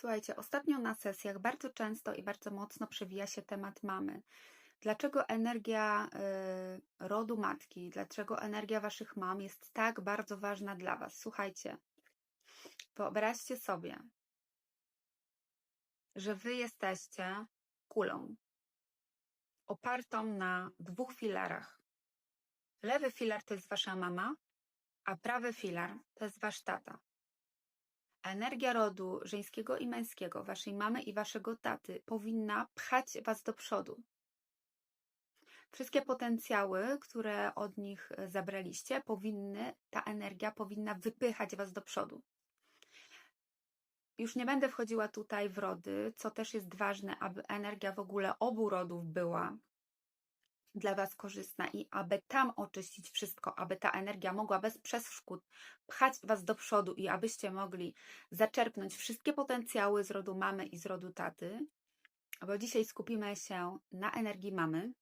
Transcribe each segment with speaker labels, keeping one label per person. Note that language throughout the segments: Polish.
Speaker 1: Słuchajcie, ostatnio na sesjach bardzo często i bardzo mocno przewija się temat mamy. Dlaczego energia y, rodu matki, dlaczego energia waszych mam jest tak bardzo ważna dla was? Słuchajcie, wyobraźcie sobie, że wy jesteście kulą opartą na dwóch filarach. Lewy filar to jest wasza mama, a prawy filar to jest wasz tata. Energia rodu żeńskiego i męskiego, waszej mamy i waszego taty, powinna pchać was do przodu. Wszystkie potencjały, które od nich e, zabraliście, powinny, ta energia powinna wypychać was do przodu. Już nie będę wchodziła tutaj w rody, co też jest ważne, aby energia w ogóle obu rodów była dla Was korzystna i aby tam oczyścić wszystko, aby ta energia mogła bez przeszkód pchać Was do przodu i abyście mogli zaczerpnąć wszystkie potencjały z rodu mamy i z rodu taty, bo dzisiaj skupimy się na energii mamy.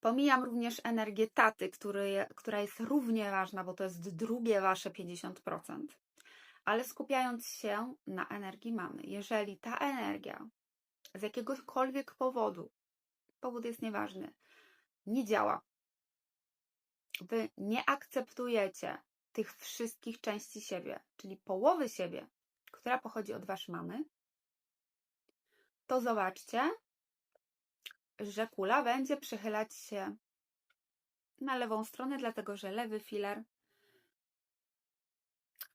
Speaker 1: Pomijam również energię taty, który, która jest równie ważna, bo to jest drugie Wasze 50%. Ale skupiając się na energii mamy, jeżeli ta energia z jakiegokolwiek powodu powód jest nieważny, nie działa. Wy nie akceptujecie tych wszystkich części siebie, czyli połowy siebie, która pochodzi od waszej mamy, to zobaczcie, że kula będzie przychylać się na lewą stronę, dlatego że lewy filar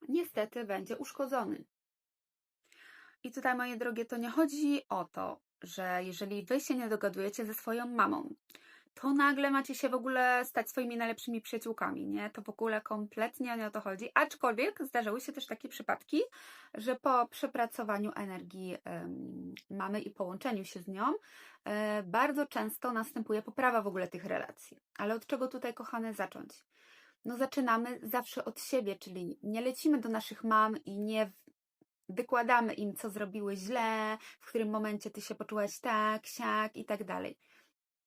Speaker 1: niestety będzie uszkodzony. I tutaj, moje drogie, to nie chodzi o to, że jeżeli wy się nie dogadujecie ze swoją mamą, to nagle macie się w ogóle stać swoimi najlepszymi przyjaciółkami, nie? To w ogóle kompletnie nie o to chodzi. Aczkolwiek zdarzały się też takie przypadki, że po przepracowaniu energii mamy i połączeniu się z nią, yy, bardzo często następuje poprawa w ogóle tych relacji. Ale od czego tutaj, kochane, zacząć? No zaczynamy zawsze od siebie, czyli nie lecimy do naszych mam i nie wykładamy im, co zrobiły źle, w którym momencie ty się poczułaś tak, siak i tak dalej.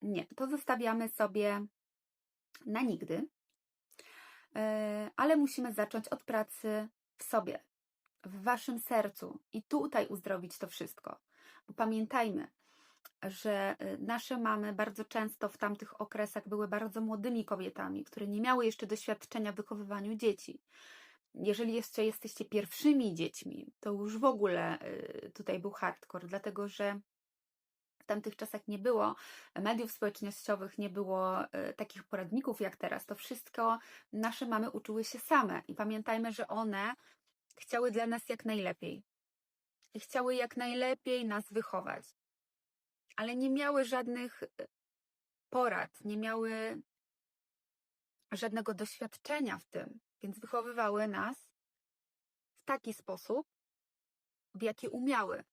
Speaker 1: Nie, to zostawiamy sobie na nigdy, e, ale musimy zacząć od pracy w sobie, w waszym sercu i tutaj uzdrowić to wszystko. Bo pamiętajmy, że e, nasze mamy bardzo często w tamtych okresach były bardzo młodymi kobietami, które nie miały jeszcze doświadczenia w wychowywaniu dzieci jeżeli jeszcze jesteście pierwszymi dziećmi, to już w ogóle y, tutaj był hardcore, dlatego że w tamtych czasach nie było mediów społecznościowych, nie było y, takich poradników jak teraz. To wszystko nasze mamy uczyły się same i pamiętajmy, że one chciały dla nas jak najlepiej. I chciały jak najlepiej nas wychować. Ale nie miały żadnych y, porad, nie miały żadnego doświadczenia w tym. Więc wychowywały nas w taki sposób, w jaki umiały.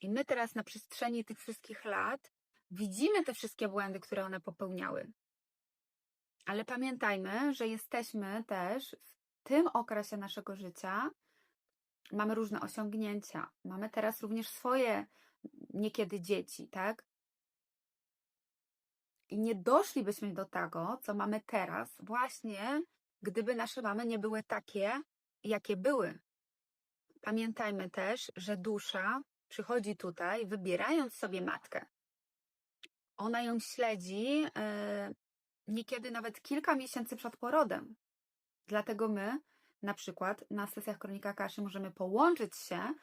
Speaker 1: I my teraz na przestrzeni tych wszystkich lat widzimy te wszystkie błędy, które one popełniały. Ale pamiętajmy, że jesteśmy też w tym okresie naszego życia, mamy różne osiągnięcia, mamy teraz również swoje niekiedy dzieci, tak? I nie doszlibyśmy do tego, co mamy teraz, właśnie gdyby nasze mamy nie były takie, jakie były. Pamiętajmy też, że dusza przychodzi tutaj, wybierając sobie matkę. Ona ją śledzi yy, niekiedy nawet kilka miesięcy przed porodem. Dlatego my, na przykład na sesjach Kronika Kaszy, możemy połączyć się,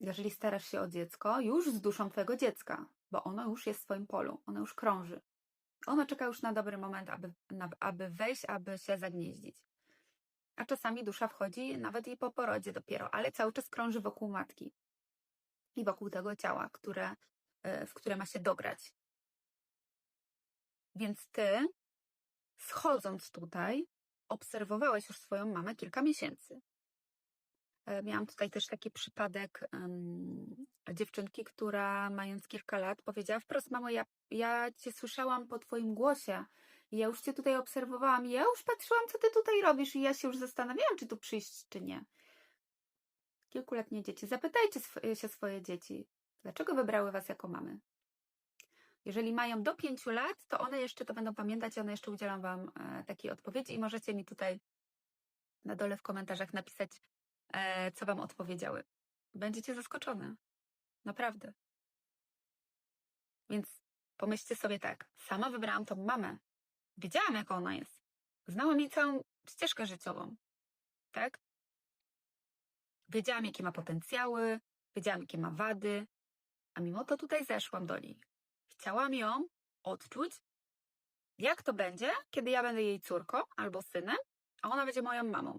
Speaker 1: jeżeli starasz się o dziecko, już z duszą Twojego dziecka, bo ono już jest w swoim polu, ono już krąży. Ono czeka już na dobry moment, aby, na, aby wejść, aby się zagnieździć. A czasami dusza wchodzi nawet i po porodzie dopiero, ale cały czas krąży wokół matki i wokół tego ciała, które, e, w które ma się dograć. Więc ty, schodząc tutaj, obserwowałeś już swoją mamę kilka miesięcy. E, miałam tutaj też taki przypadek um, dziewczynki, która mając kilka lat powiedziała wprost, mamo, ja, ja cię słyszałam po twoim głosie. I ja już cię tutaj obserwowałam. I ja już patrzyłam, co ty tutaj robisz. I ja się już zastanawiałam, czy tu przyjść, czy nie. Kilkuletnie dzieci. Zapytajcie sw się swoje dzieci, dlaczego wybrały was jako mamy. Jeżeli mają do pięciu lat, to one jeszcze to będą pamiętać i one jeszcze udzielą wam e, takiej odpowiedzi i możecie mi tutaj na dole w komentarzach napisać, e, co wam odpowiedziały. Będziecie zaskoczone. Naprawdę. Więc pomyślcie sobie tak. Sama wybrałam tą mamę. Wiedziałam, jaka ona jest. Znałam jej całą ścieżkę życiową. Tak? Wiedziałam, jakie ma potencjały, wiedziałam, jakie ma wady, a mimo to tutaj zeszłam do niej. Chciałam ją odczuć, jak to będzie, kiedy ja będę jej córką albo synem, a ona będzie moją mamą.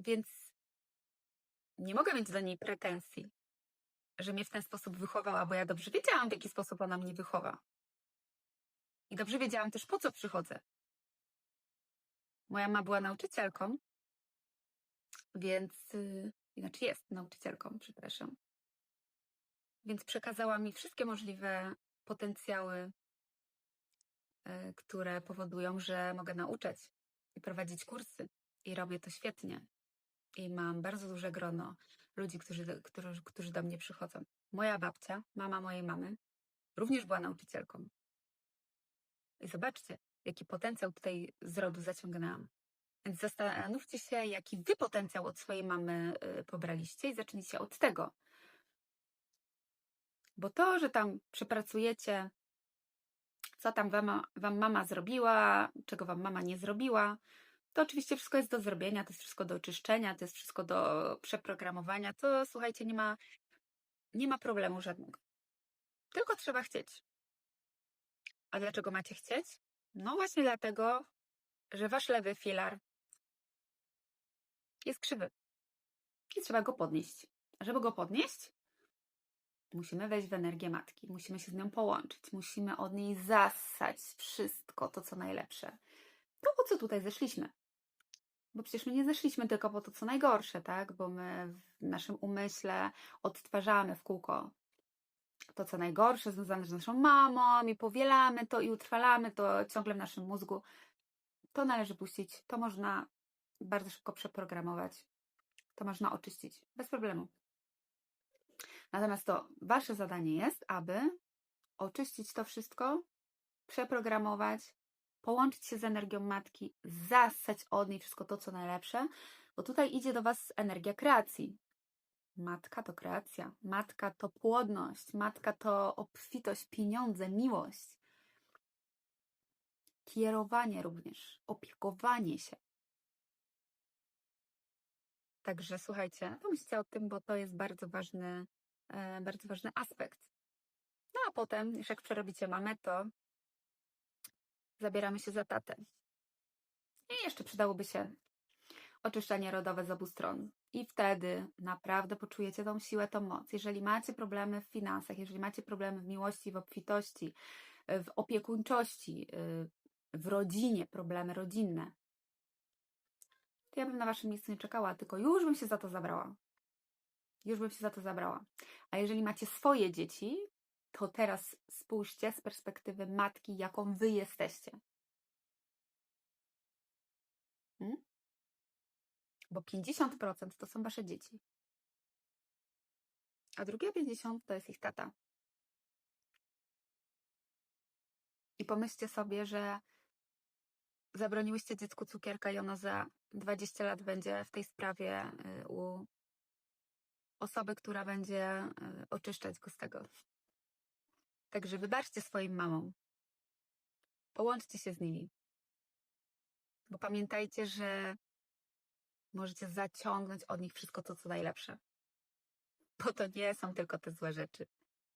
Speaker 1: Więc nie mogę mieć do niej pretensji, że mnie w ten sposób wychowała, bo ja dobrze wiedziałam, w jaki sposób ona mnie wychowa. I dobrze wiedziałam też, po co przychodzę. Moja mama była nauczycielką, więc, yy, znaczy jest nauczycielką, przepraszam. Więc przekazała mi wszystkie możliwe potencjały, yy, które powodują, że mogę nauczać i prowadzić kursy. I robię to świetnie. I mam bardzo duże grono ludzi, którzy, którzy, którzy do mnie przychodzą. Moja babcia, mama mojej mamy, również była nauczycielką. I zobaczcie, jaki potencjał tutaj z rodu zaciągnęłam. Więc zastanówcie się, jaki wy potencjał od swojej mamy y, pobraliście i zacznijcie od tego. Bo to, że tam przepracujecie, co tam wam, wam mama zrobiła, czego wam mama nie zrobiła, to oczywiście wszystko jest do zrobienia, to jest wszystko do oczyszczenia, to jest wszystko do przeprogramowania. To słuchajcie, nie ma, nie ma problemu żadnego. Tylko trzeba chcieć. A dlaczego macie chcieć? No właśnie dlatego, że wasz lewy filar jest krzywy. I trzeba go podnieść. A żeby go podnieść, musimy wejść w energię matki, musimy się z nią połączyć, musimy od niej zassać wszystko to, co najlepsze. To po co tutaj zeszliśmy? Bo przecież my nie zeszliśmy tylko po to, co najgorsze, tak? Bo my w naszym umyśle odtwarzamy w kółko to, co najgorsze, związane z naszą mamą, i powielamy to i utrwalamy to ciągle w naszym mózgu. To należy puścić, to można bardzo szybko przeprogramować, to można oczyścić bez problemu. Natomiast to wasze zadanie jest, aby oczyścić to wszystko, przeprogramować, połączyć się z energią matki, zassać od niej wszystko to, co najlepsze, bo tutaj idzie do Was energia kreacji. Matka to kreacja, matka to płodność, matka to obfitość, pieniądze, miłość. Kierowanie również, opiekowanie się. Także słuchajcie, pomyślcie o tym, bo to jest bardzo ważny, e, bardzo ważny aspekt. No a potem, już jak przerobicie mamę, to zabieramy się za tatę. I jeszcze przydałoby się oczyszczenie rodowe z obu stron. I wtedy naprawdę poczujecie tą siłę, tą moc. Jeżeli macie problemy w finansach, jeżeli macie problemy w miłości, w obfitości, w opiekuńczości, y, w rodzinie, problemy rodzinne, to ja bym na waszym miejscu nie czekała, tylko już bym się za to zabrała. Już bym się za to zabrała. A jeżeli macie swoje dzieci, to teraz spójrzcie z perspektywy matki, jaką wy jesteście. Hmm? Bo 50% to są wasze dzieci. A drugie 50% to jest ich tata. I pomyślcie sobie, że zabroniłyście dziecku cukierka i ono za 20 lat będzie w tej sprawie y, u osoby, która będzie y, oczyszczać go z tego. Także wybaczcie swoim mamom. Połączcie się z nimi. Bo pamiętajcie, że możecie zaciągnąć od nich wszystko to, co najlepsze. Bo to nie są tylko te złe rzeczy.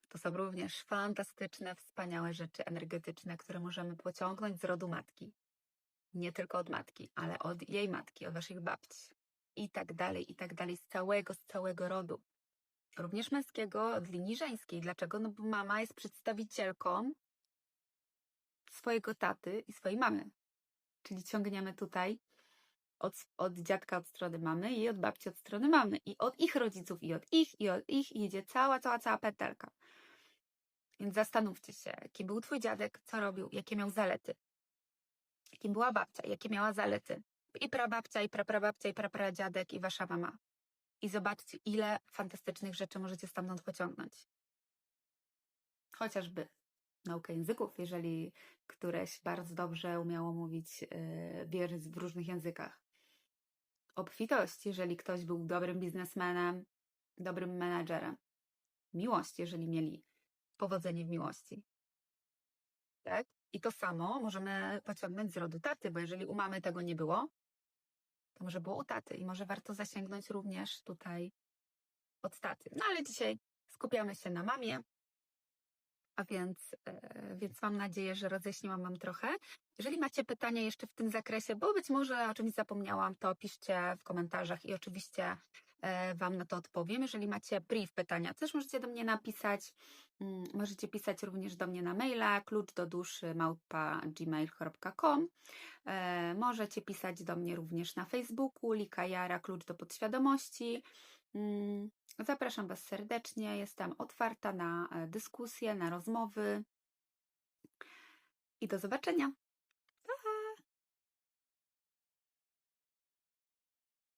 Speaker 1: To są również fantastyczne, wspaniałe rzeczy energetyczne, które możemy pociągnąć z rodu matki. Nie tylko od matki, ale od jej matki, od waszych babci. I tak dalej, i tak dalej, z całego, z całego rodu również męskiego od linii żeńskiej. Dlaczego? No bo mama jest przedstawicielką swojego taty i swojej mamy. Czyli ciągniemy tutaj od, od dziadka od strony mamy i od babci od strony mamy. I od ich rodziców, i od ich, i od ich, idzie cała, cała, cała pętelka. Więc zastanówcie się, jaki był twój dziadek, co robił, jakie miał zalety. Jakim była babcia, jakie miała zalety. I prababcia, i praprababcia, i prapradziadek, i wasza mama i zobaczcie, ile fantastycznych rzeczy możecie stamtąd pociągnąć. Chociażby naukę języków, jeżeli któreś bardzo dobrze umiało mówić yy, w różnych językach. Obfitość, jeżeli ktoś był dobrym biznesmenem, dobrym menadżerem. Miłość, jeżeli mieli powodzenie w miłości. Tak? I to samo możemy pociągnąć z rodu taty, bo jeżeli u mamy tego nie było, to może było u taty i może warto zasięgnąć również tutaj od taty. No ale dzisiaj skupiamy się na mamie, a więc, e, więc mam nadzieję, że rozjaśniłam Wam trochę. Jeżeli macie pytania jeszcze w tym zakresie, bo być może o czymś zapomniałam, to piszcie w komentarzach i oczywiście Wam na to odpowiem. Jeżeli macie brief pytania, też możecie do mnie napisać. Mm, Możecie pisać również do mnie na maila klucz do duszy małpa gmail.com. E, Możecie pisać do mnie również na Facebooku Lika Jara klucz do podświadomości. Mm, Zapraszam Was serdecznie. Jestem otwarta na e, dyskusje, na rozmowy. I do zobaczenia.